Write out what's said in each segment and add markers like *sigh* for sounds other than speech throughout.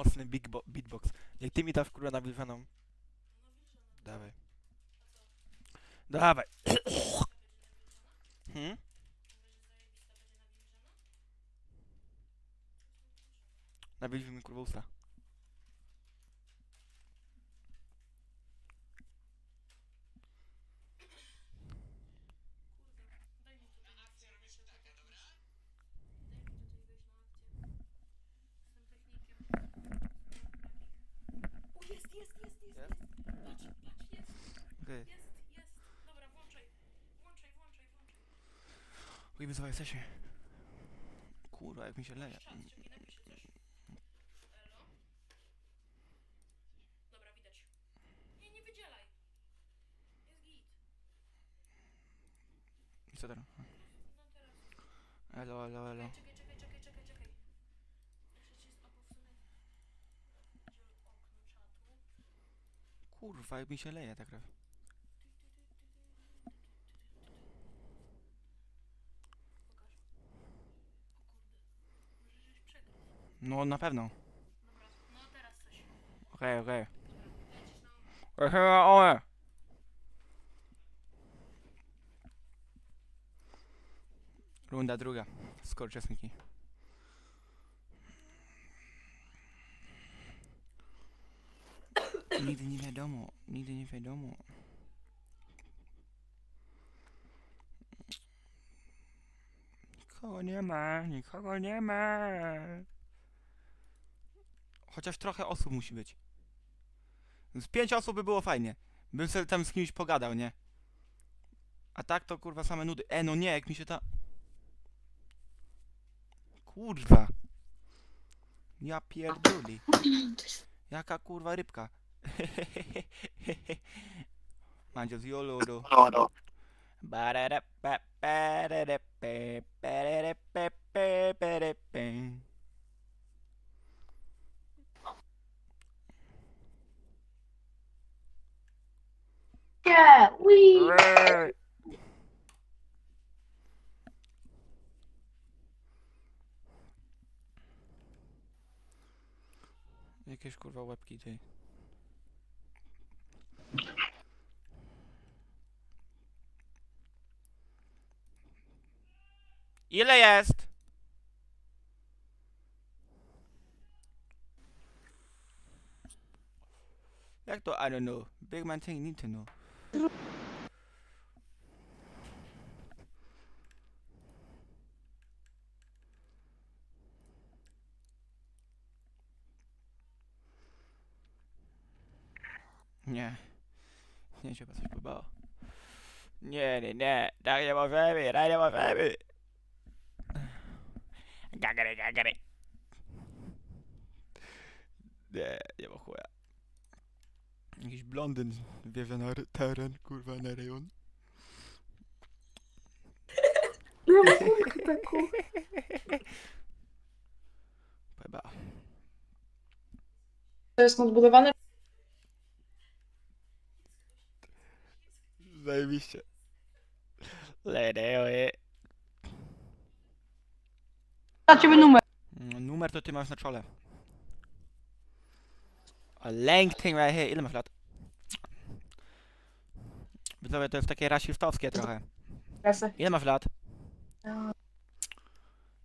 mocny big bo- beatbox. Jak ty mi dasz kurwa nawilżoną. Dawaj. Dawaj. Hmm? Nawilży mi kurwa usta. O, jest, jest, jest, jest, jest. Patrz, patrz, jest, Okej. jest, jest. Dobra, włączaj. Włączaj, włączaj, włączaj. Chuj wyzwaj jesteście. Kurwa, jak mi się leje. Dobra, widać. Nie, nie wydzielaj. Jest git. I co teraz? No teraz. Elo, elo, elo. Czekaj, czekaj, czekaj, czekaj, czekaj. Czatu? Kurwa, jak mi się leje ta krew. Pokaż. O kurde. Może żeś przegrał. No na pewno. Dobra, no teraz coś. Okej, okej. Okay. Runda druga. Skoro uczestniki. Nigdy nie wiadomo, nigdy nie wiadomo. Nikogo nie ma, nikogo nie ma. Chociaż trochę osób musi być. Z pięć osób by było fajnie. Bym sobie tam z kimś pogadał, nie? A tak to kurwa same nudy. E, no nie, jak mi się ta... Kurwa. Ja pierdoli. Jaka kurwa rybka. *laughs* Mandzio z jolodu. Barerepe, pererepe, Yeah, we. Jakieś kurwa łebki ty. Ile jest? Jak to I don't know? Big man thing need to know. Nie. Nie, się coś podobało. Nie, nie, nie. Tak nie możemy, tak nie możemy. Gagary, gagary. Nie, nie ma chuja. Jakiś blondyn wiezie na ry- teren, kurwa, na rejon. No, kurczę, taką. Pojeba. To jest nadbudowane. Zajebiście. Ledeoje. Na ciebie numer. Mm, Numer to ty masz na czole. A lęk thing right here. Ile masz lat? Widzowie, to jest takie rasistowskie trochę. Kasę. Ile masz lat?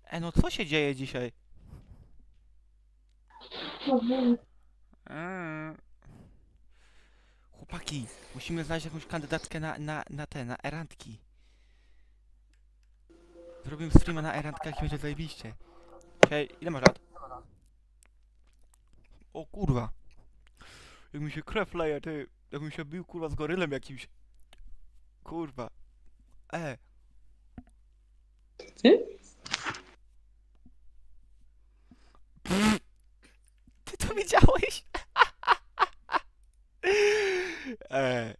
E, no co się dzieje dzisiaj? Mm. Chłopaki, musimy znaleźć jakąś kandydatkę na, na, na te, na erantki. Zrobimy streama na erantkach i będzie zajebiście. Hej, ile masz lat? O kurwa. Jak mi się krew leje, ty. Jak mi się bił kurwa z gorylem jakimś. Kurwa. E. Ty? Pff. Ty to widziałeś? *laughs* e.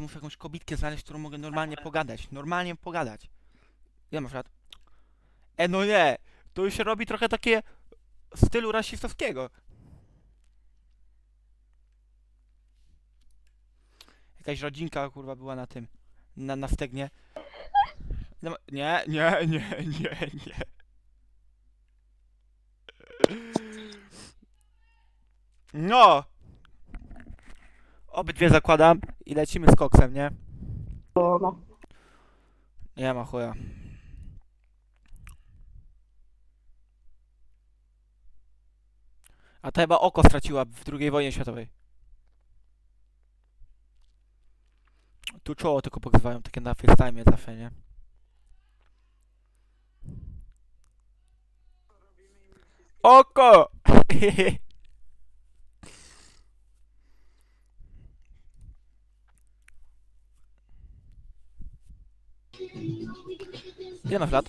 sobie muszę jakąś kobitkę znaleźć, którą mogę normalnie pogadać. Normalnie pogadać. Ile masz lat? E, no nie! To już się robi trochę takie w stylu rasistowskiego. Jakaś rodzinka kurwa była na tym. Na, na stegnie. No, Nie, nie, nie, nie, nie. No! Obydwie zakładam i lecimy z koksem, nie? O, no. Nie ma chuja. A ta chyba oko straciła w II wojnie światowej. Tu czoło tylko pogrywają, takie na FaceTime zawsze, nie? Oko! *laughs* Ile masz lat?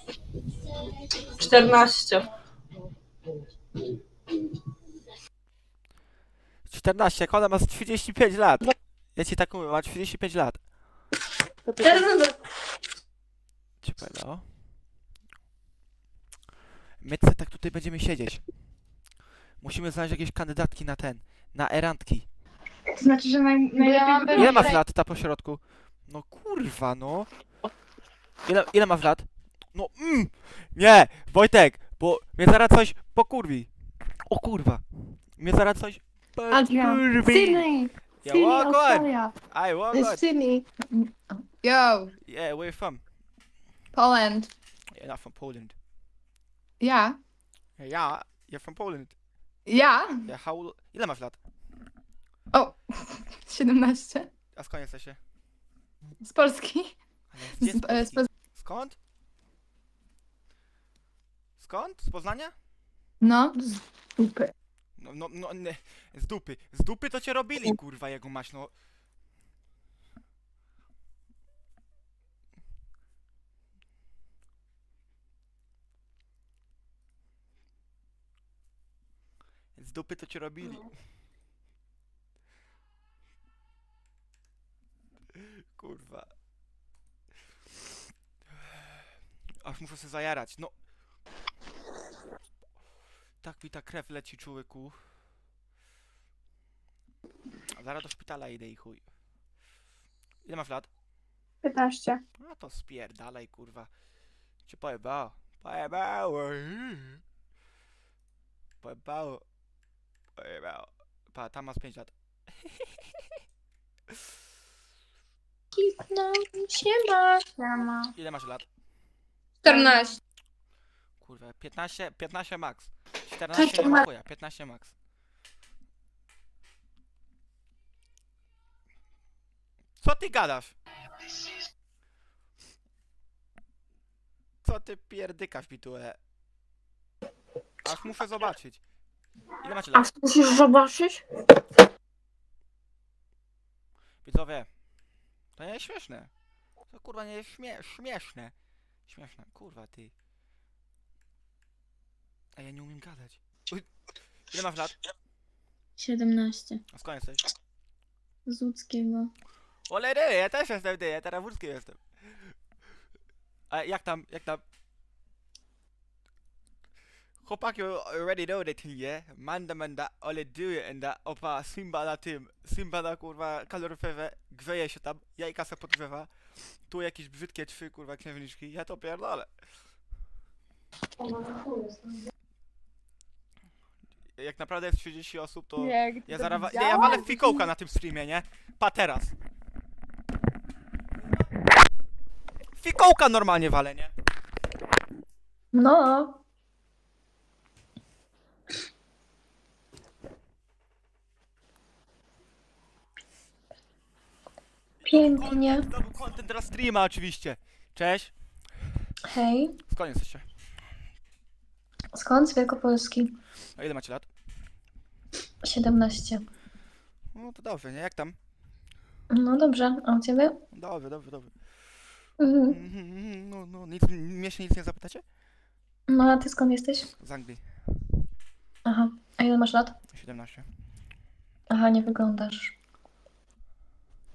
14. 14, jak ona ma z 35 lat. Ja ci tak mówię, ma 35 lat. Ci powiedział. My se tak tutaj będziemy siedzieć. Musimy znaleźć jakieś kandydatki na ten, na erantki. To znaczy, że naj, najlepiej by Ile masz lat ta po środku? No kurwa, no. Ile, ile masz lat? No, mm, nie, Wojtek, bo mnie zaraz coś pokurwi. O kurwa. Mnie zaraz coś Adrian, pokurwi. Sydney, Ja Sydney, walk on. Australia. I walk It's on. Sydney. Yo, Yeah, where you from? Poland. Yeah, not from Poland. Ja, Yeah, you're from Poland. ja. Yeah, how old- Ile masz lat? O, *laughs* 17. A skąd jesteście? Z Polski. Ale gdzie Z, e, z, Polski? Skąd? Skąd? Z Poznania? no, z dupy. No, no, no, nie. Z dupy. Z dupy to cię robili, kurwa, jego maś, no. Z dupy to cię robili. Kurwa. Aż muszę się zajarać, no. Tak mi ta krew leci, człowieku. A zaraz do szpitala idę i chuj. Ile masz lat? 15. No to spierdalaj, kurwa. Cię pojebało. Pojebało. Pojebało. Pojebało. Pa, tam masz 5 lat. No, siema. Siema. Ile masz lat? 14. Kurwa, 15, 15 max. 14 nie ma chuja, 15 max. Co ty gadasz? Co ty pierdykasz mi tu, e? Aż muszę zobaczyć. Ile macie A lat? musisz zobaczyć? Widzowie, to nie jest śmieszne. To kurwa nie jest śmie śmieszne. Śmieszne, kurwa ty. A ja nie umiem gadać. Uj, Ile masz lat? 17. A skąd jesteś? Z łódzkiego. Olery, ja też jestem ty, ja teraz wódzki jestem. A jak tam, jak tam? Chłopaki already know the thing, yeah? Manda manda, ale dyły enda, opa, Simba na tym, Simba na kurwa kaloryferze, grzeje się tam, jajka se podgrzewa, tu jakieś brzydkie trzy kurwa księżniczki, ja to pierdolę. Jak naprawdę jest 30 osób, to... Nie, Ja zaraz. wa- Nie, ja walę fikołka na tym streamie, nie? Pa teraz. Fikołka normalnie walę, nie? No. Pięknie. Znowu content dla streama oczywiście. Cześć. Hej. Skąd jesteście? Skąd? Z Wielkopolski. A ile macie lat? 17. No to dobrze, nie? Jak tam? No dobrze, a u ciebie? Dobrze, dobrze, dobrze. Mhm. Mhm, No, no, nic, mnie się nic nie zapytacie? No a ty skąd jesteś? Z Anglii. Aha. A ile masz lat? 17. Aha, nie wyglądasz.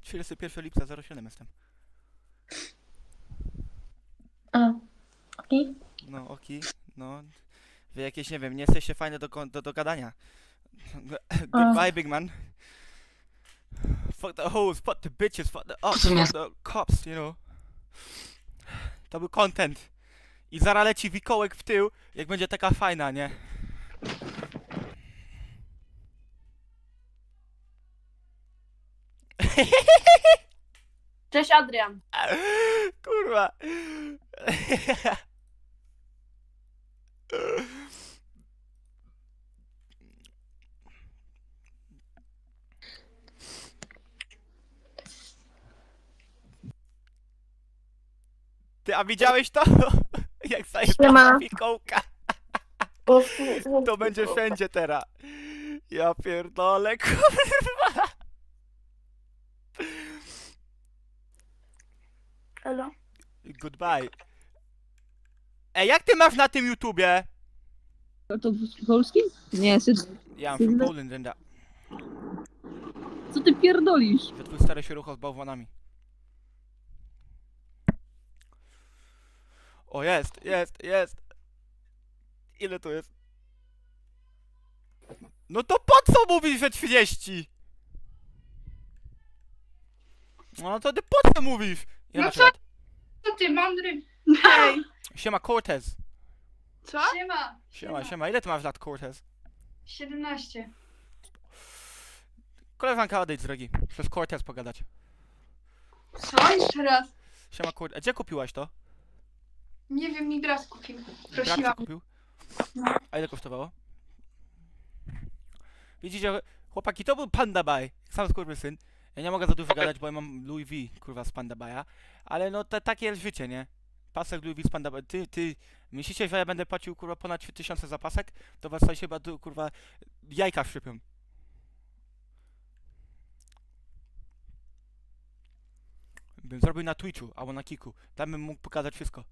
31 lipca 07 jestem. A. I? No, oki. No. Wy jakieś, nie wiem, nie jesteście fajne do, do, do gadania. *laughs* Goodbye, big man. Fuck the hoes, fuck the bitches, fuck the ups, Rozumiesz. fuck the cops, you know. To był content. I zaraz leci wikołek w tył, jak będzie taka fajna, nie? *laughs* Cześć Adrian. Kurwa. Ty, a widziałeś to? *laughs* Jak Siema. zajebała wikołka. O, To będzie wszędzie teraz. Ja pierdolę, *laughs* kurwa. Elo. Goodbye. Ej, jak ty masz na tym YouTubie? A to w polskim? Nie, Sydney. Ja am from Poland and that. Co ty pierdolisz? Że twój stary się rucha z bałwanami. O, jest, jest, jest. Ile to jest? No to po co mówisz, że 30? No to ty po co mówisz? Ile No co? Co ty mądry? Hej. *laughs* Siema Cortez. Co? Siema. Siema, siema. Ile ty masz lat Cortez? 17. Koleżanka odejdź z drogi. Przez Cortez pogadać. Co? Jeszcze raz. Siema Cortez. A gdzie kupiłaś to? Nie wiem, mi brat kupił. Brat Prosiłam. ci kupił? A ile kosztowało? Widzicie, chłopaki, to był Panda Buy. Sam syn. Ja nie mogę za dużo gadać, bo ja mam Louis V, kurwa, z Panda Buy'a. Ale no, to, takie jest życie, nie? Pasek Louis V z Panda Buy. Ty, ty, myślicie, że ja będę płacił, kurwa, ponad 3000 za pasek? To was się chyba, du- kurwa, jajka wszypią. Bym zrobił na Twitchu albo na Kiku. Tam bym mógł pokazać wszystko.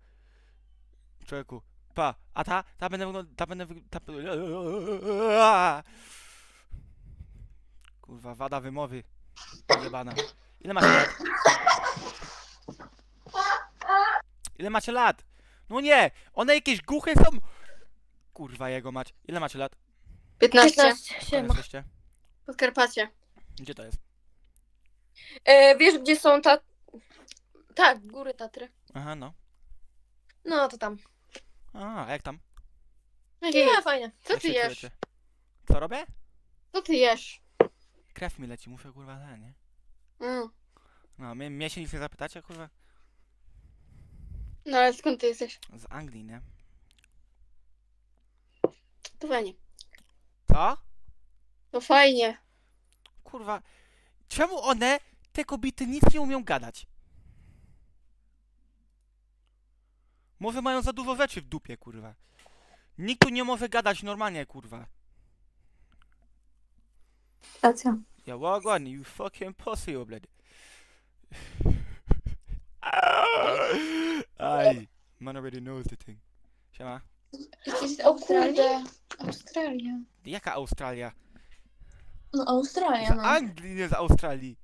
Człowieku. Pa. A ta? Ta będę wyglądał... Ta będę ta... *laughs* Kurwa, wada wymowy. Jebana. Ile macie lat? Ile macie lat? No nie! One jakieś głuche są! Kurwa jego mać. Ile macie lat? 15. Skąd Siema. jesteście? Podkarpacie. Gdzie to jest? E, wiesz, gdzie są ta... Tak, góry Tatry. Aha, no. No, to tam. A, a jak tam? Nie, fajnie. Co Jak ty się jesz? czujecie? Co robię? Co ty jesz? Krew mi leci, muszę kurwa ten, nie? Mm. No, mnie, mnie się nic nie zapytacie, kurwa? No, ale skąd ty jesteś? Z Anglii, nie? To fajnie. Co? To fajnie. Kurwa, czemu one, te kobiety, nic nie umieją gadać? Może mają za dużo rzeczy w dupie, kurwa. Nikt tu nie może gadać normalnie, kurwa. Stacja. Ja wagwan, you fucking pussy, obled. Aj, *laughs* man already knows the thing. Siema. O kurde. Australia. Jaka Australia? No Australia, Z no. Anglii, nie z Australii.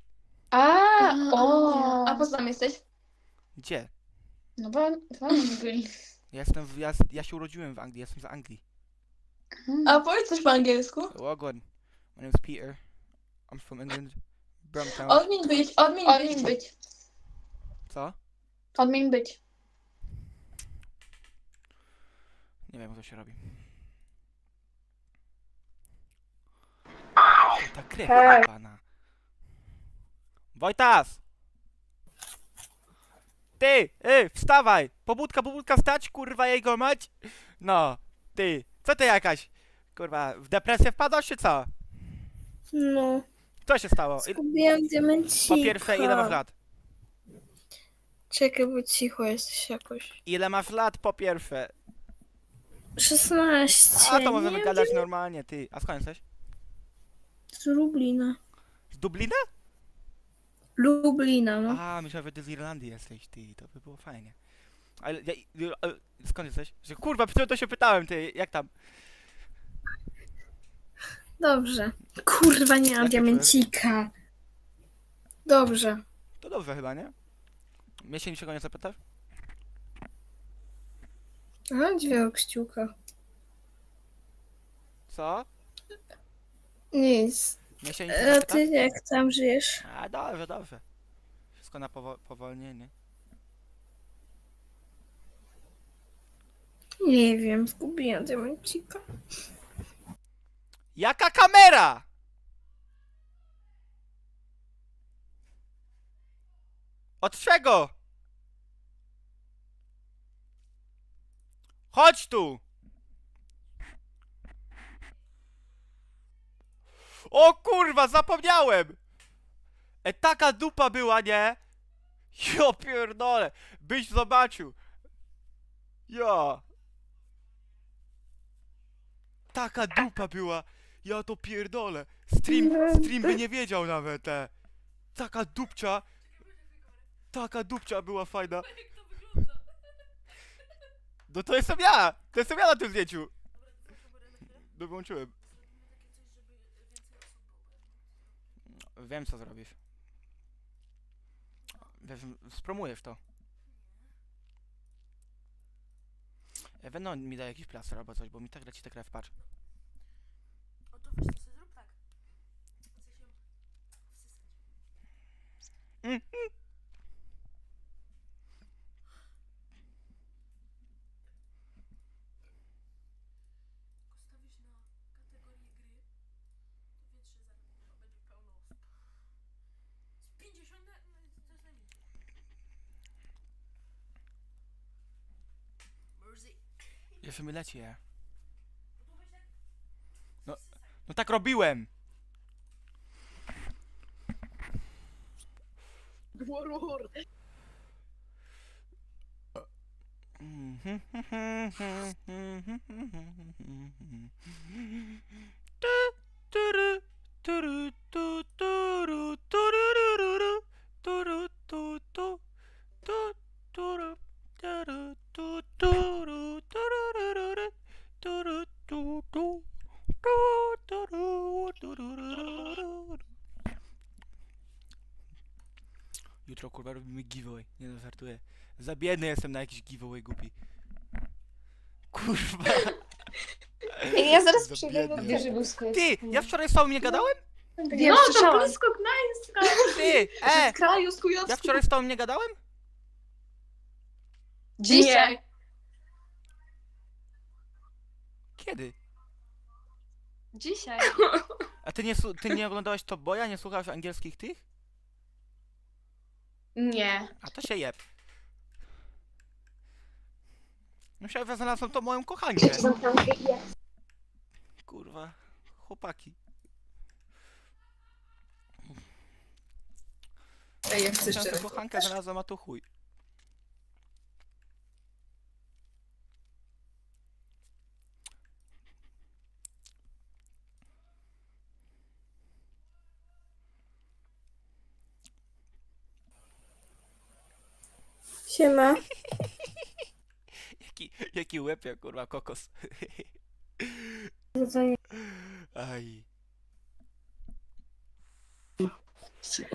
A, o. A poza tam jesteś? Gdzie? No bo nie byli. Ja jestem, w, ja, ja się urodziłem w Anglii, jestem z Anglii. A powiedz coś po angielsku. Wagwan. My name is Peter. I'm from England. Brampton. Odmień być, odmień, Odmień być. Co? Odmień być. Nie wiem, co się robi. Ta krew Hej. pana. Wojtas! Ty! Ej, wstawaj! Pobudka, pobudka, stać, kurwa, jego mać! No, ty, co ty jakaś? Kurwa, w depresję wpadłaś, czy co? No, Co się stało? I, zgubiłam diamencika. po pierwsze, ile masz lat? Czekaj, bo cicho jesteś jakoś. Ile masz lat, po pierwsze? 16. A, to możemy nie gadać wiem, normalnie, ty. A skąd jesteś? Z Lublina. Z Dublina? Lublina, no. A, myślałem, że ty z Irlandii jesteś, ty, to by było fajnie. Ale, ja, skąd jesteś? Że, kurwa, przecież to się pytałem, ty, jak tam? Dobrze. Kurwa, nie mam diamencika. Dobrze. To dobrze chyba, nie? Mnie się niczego nie zapytasz? A, dźwięk kciuka. Co? Nic. Nie się nic A nie ty jak tam żyjesz? A dobrze, dobrze. Wszystko na powo powolnienie. Nie wiem, zgubiłem diamencika. Jaka kamera? Od czego? Chodź tu! O kurwa, zapomniałem! E, taka dupa była, nie? Jo pierdolę, byś zobaczył. Ja. Taka dupa była. Ja to pierdolę. Stream, stream by nie wiedział nawet, te. Taka dupcia. Taka dupcia była fajna. *laughs* Jak to wygląda? No to jestem ja! To jestem ja na tym zdjęciu. Dobra, to kamerę na chwilę. No wyłączyłem. Zrobimy takie coś, żeby więcej osób było. Wiem co zrobisz. Wiesz, spromujesz to. E, Weno mi da jakiś plaster albo coś, bo mi tak leci ta krew, patrz. O to weź to sobie zrób tak. Chcesz ją wsysać. Mm, Postawisz na kategorię gry, to wiesz, że zaraz będzie pełno osób. Z 50 na, na, to jest najmniej. Mercy. Jeszcze mi leci, je. No. No tak robiłem! Tu, turu, *laughs* turu, tu, turu, turururu, turu, tu, tu, tu, turu, turu, tu, turu, turururu, turu, tu, tu, tu, turu, turururu. Jutro kurwa robimy giveaway, nie no żartuję. Za biedny jestem na jakiś giveaway głupi. Kurwa. Ej, ja zaraz Za przyjdę do biedny. Wiesz, że był skok. Ty, ja wczoraj z tobą nie gadałem? Wiem, No, to słyszałam. blisko Gdańska. Ty, e! Z kraju, z Kujawsku. Ja wczoraj z tobą nie gadałem? Dzisiaj. Kiedy? Dzisiaj. A ty nie, su- ty nie oglądałeś Top Boya? Nie słuchałeś angielskich tych? Nie. A to się jeb. Myślałem, że znalazłem to moją kochankę. Kurwa, chłopaki. Ej, jak chcesz Myślałem, że kochankę znalazłem, a tu chuj. Siema. *laughs* Jaki, jaki łeb jak kurwa kokos. Nie- Aj.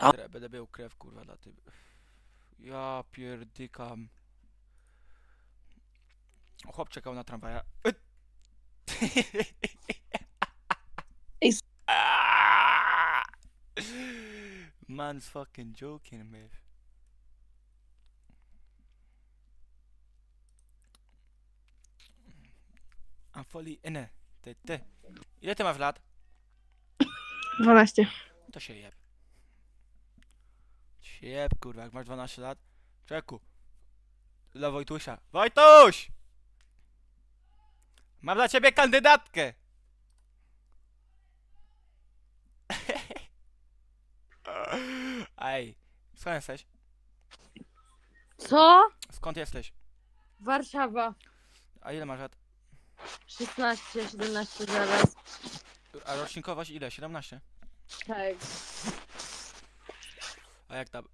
Dobra, Będę miał krew kurwa na tym. Ja pierdykam. Chłop czekał na tramwaja. Ej, Man's fucking joking, man. Fully in it. Ty, ty. Ile ty masz lat? 12. To się jeb. Się jeb, kurwa, jak masz 12 lat. Czeku. Dla Wojtusia. Wojtuś! Mam dla ciebie kandydatkę! *laughs* Ej, skąd jesteś? Co? Skąd jesteś? Warszawa. A ile masz lat? 16, 17 zaraz. A rocznikowość ile? 17? Tak. A jak tam?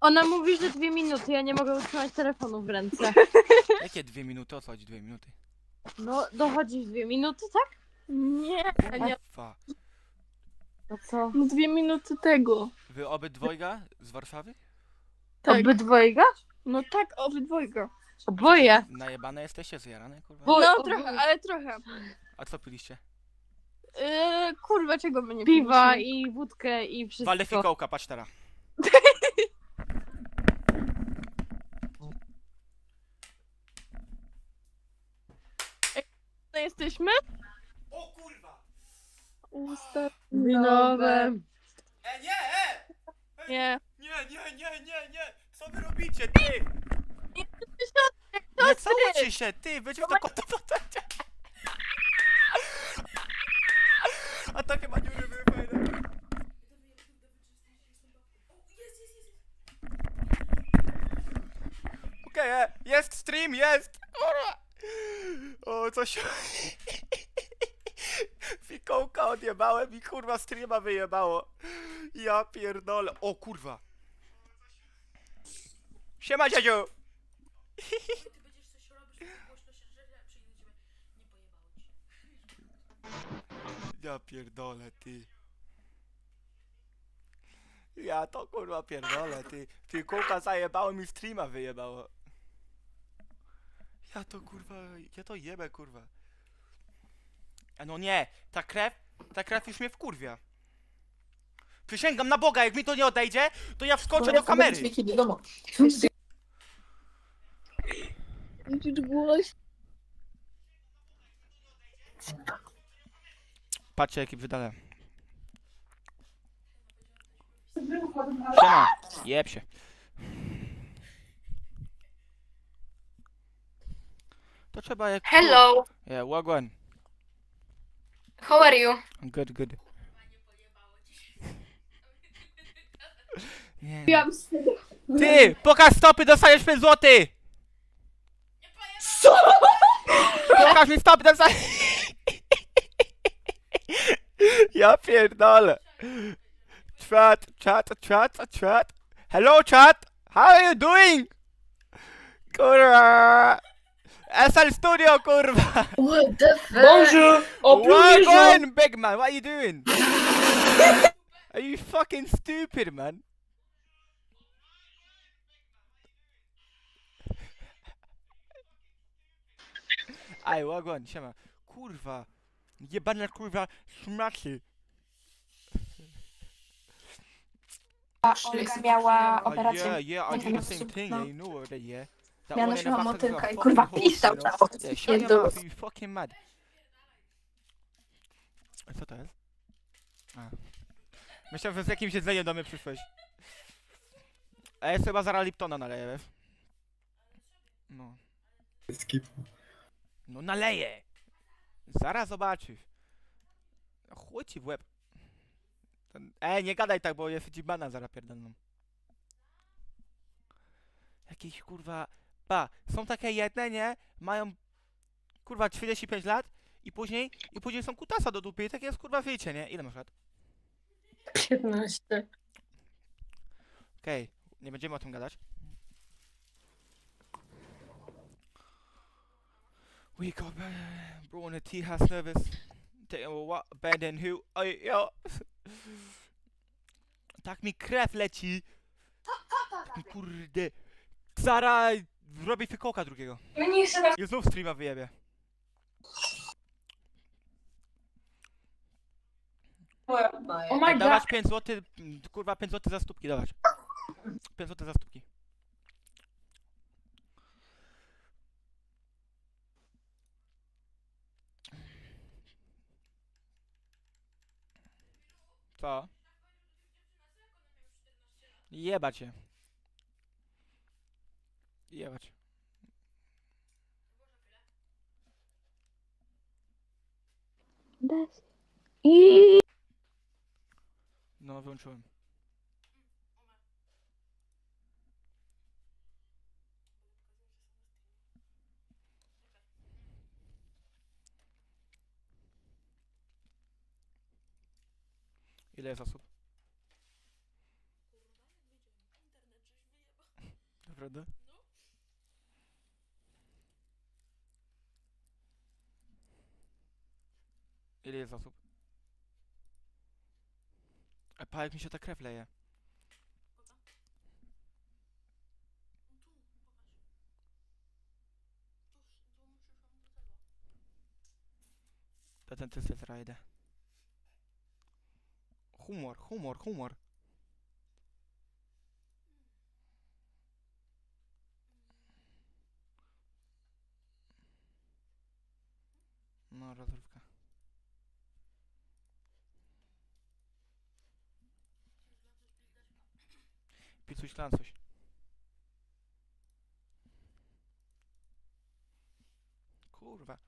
Ona mówi, że dwie minuty, ja nie mogę utrzymać telefonu w ręce. *laughs* Jakie dwie minuty? O co chodzi dwie minuty? No, dochodzi w dwie minuty, tak? Nie, nie. Fa. To co? No dwie minuty tego. Wy obydwojga z Warszawy? Tak. Obydwojga? No tak, obydwojga. Oboje. Najebane jesteście, zjarane, kurwa? Bo- No oboje. trochę, ale trochę. A co piliście? Yy, kurwa, czego my nie Piwa piliśmy? i wódkę i wszystko. Walę fikołka, patrz teraz. *laughs* No jesteśmy? O kurwa! Winowe. E, nie, e! Nie. Nie, nie, nie, nie, nie! Co wy robicie, ty? Nie całujcie się, ty! Będziesz to kota potacie! A takie maniury były fajne. Okej, e, jest stream, jest! Kurwa! O, coś... Fikołka odjebałem i kurwa streama wyjebało. Ja pierdolę. O kurwa. Siema dziadziu! Ty będziesz coś robić, głośno się drzewie, a przyjdzie do ciebie. Nie pojebało ci. Ja pierdolę, ty. Ja to kurwa pierdolę, ty. Ty kółka zajebało mi streama wyjebało. Ja to kurwa, ja to jebę kurwa. A no nie, ta krew, ta krew już mnie wkurwia. Przysięgam na Boga, jak mi to nie odejdzie, to ja wskoczę do kamery. Głos. Patrzcie jaki wydale. Siema, jeb się. To trzeba jak... Hello, Yeah, wagwan. how are you? Good, good. *laughs* Nie. Ty, pokaż stopy, dostajesz 5 zł! Co? Pokaż mi stopy, dostajesz... Ja pierdolę. Chat, chat, chat, chat. Hello chat, how are you doing? Kurwa. SL Studio, kurwa. What the fuck? Bonjour! Wagwan, big man, what are you doing? are you fucking stupid, man? Aj, Wagwan, siema. Kurwa. Jebana kurwa szmaty. Olga miała operację. yeah, yeah, I do the same thing, no. yeah, you know already, yeah. That one the motylka i fucking kurwa horse, pisał you na know? Yeah, shut your Jezu. mouth, you fucking mad. Co to jest? A. Myślałem, że z jakimś jedzeniem do mnie przyszłeś. A ja chyba zaraz Liptona naleję, wiesz? No. No naleję! Zaraz zobaczysz. No Chuj ci w łeb. Ten- Ej, nie gadaj tak, bo jest ci bana zaraz pierdolną. Jakieś kurwa... Pa, są takie jedne, nie? Mają kurwa 45 lat i później, i później są kutasa do dupy i takie jest kurwa życie, nie? Ile masz lat? 15. Okej, nie będziemy o tym gadać. We got uh, bro on a tea house service. Take a what and who? Oj, jo. Tak mi krew leci. Kurde. Zara robi fykołka drugiego. I znów streama wyjebie. Oh my Dawać god! 5 zł, kurwa 5 zł za stópki dawać. 5 zł za stópki. Co? Jebać się. Jebać. I No, wyłączyłem. Ile jest osób? Naprawdę? Ile jest osób? A pa, jak mi się ta krew leje. To ten teraz idę. Humor, humor, humor. No, rozrywka. Picuś lan coś. Kurwa.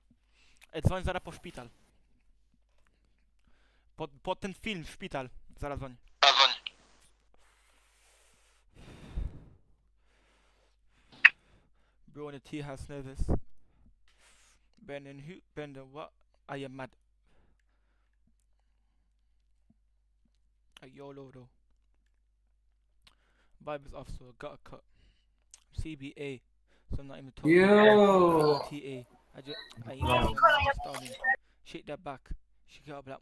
Ej, dzwoń zaraz po szpital. Pod, pod ten film, szpital. Zaraz dzwoń. Bro in the tea house nervous. Bending who? Bending what? I am mad. A YOLO though. Vibe is off, so I got a cut. CBA, so I'm not even talking. Yo. TA. I just, I ain't even starting. Shake that back. Shake it up like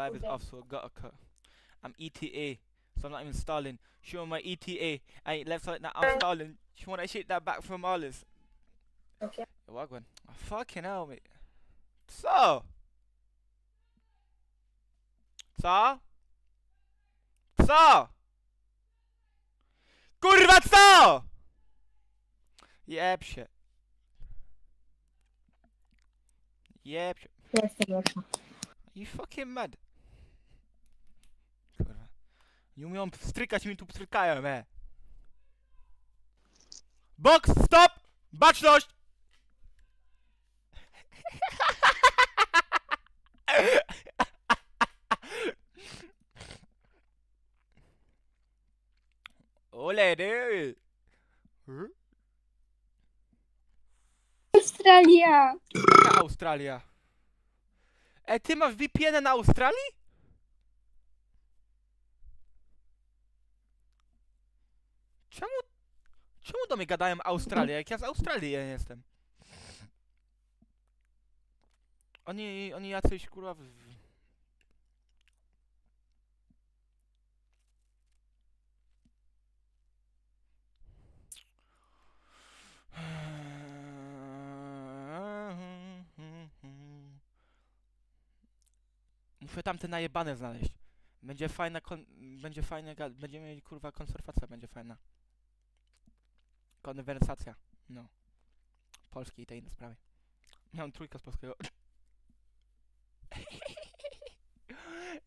Vibe is off, so I got a cut. I'm ETA, so I'm not even stalling. Show my ETA. I ain't left side now, I'm uh. stalling. She wanna shake that back from Alice. Okay. What one? Oh, fucking hell, mate. So. Co? Co? Kurwa co? Jeb się. Jeb się. You fucking mad. Nie umieją strykać mi tu pstrykają, e. Box, stop! Baczność! Ole! Huh? Australia. Jaka Australia? E, ty masz VPN na Australii? Czemu, czemu do mnie gadają Australia, jak ja z Australii jestem? Oni, oni jacyś kurwa... Muszę tamte najebane znaleźć. Będzie fajna kon... Będzie fajna... Będziemy mieli kurwa konserwacja będzie fajna. Konwersacja. No. Polskiej i tej innej sprawy. Miałem trójkę z polskiego.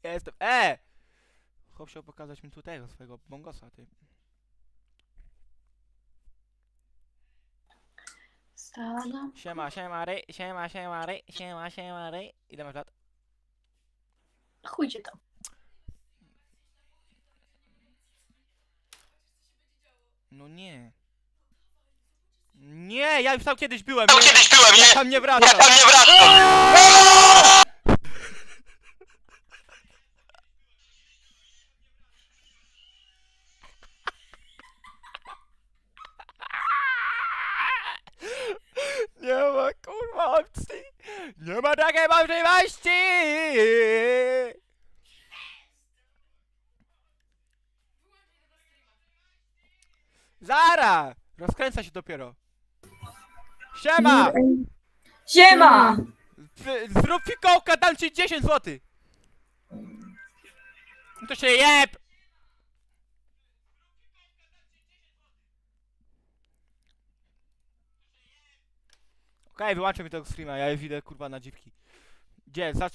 ja jestem... E! Chłop chciał pokazać mi tutaj swojego bongosa, ty. Stana. Siema, siema, ry, siema, siema, ry, siema, siema, ry. Ile masz lat? Chuj cię tam. No nie. Nie, ja już tam kiedyś byłem. Tam kiedyś byłem, nie? Ja tam nie wracam. Ja tam nie wracam. Nie ma kurwa opcji. Nie ma takiej możliwości. Zara! Rozkręca się dopiero. Siema! Siema! Zrób fikołka, dam ci 10 zł. No to się jeb! Okej, wyłączę mi tego streama, ja już idę kurwa na dziwki. Gdzie? Zacz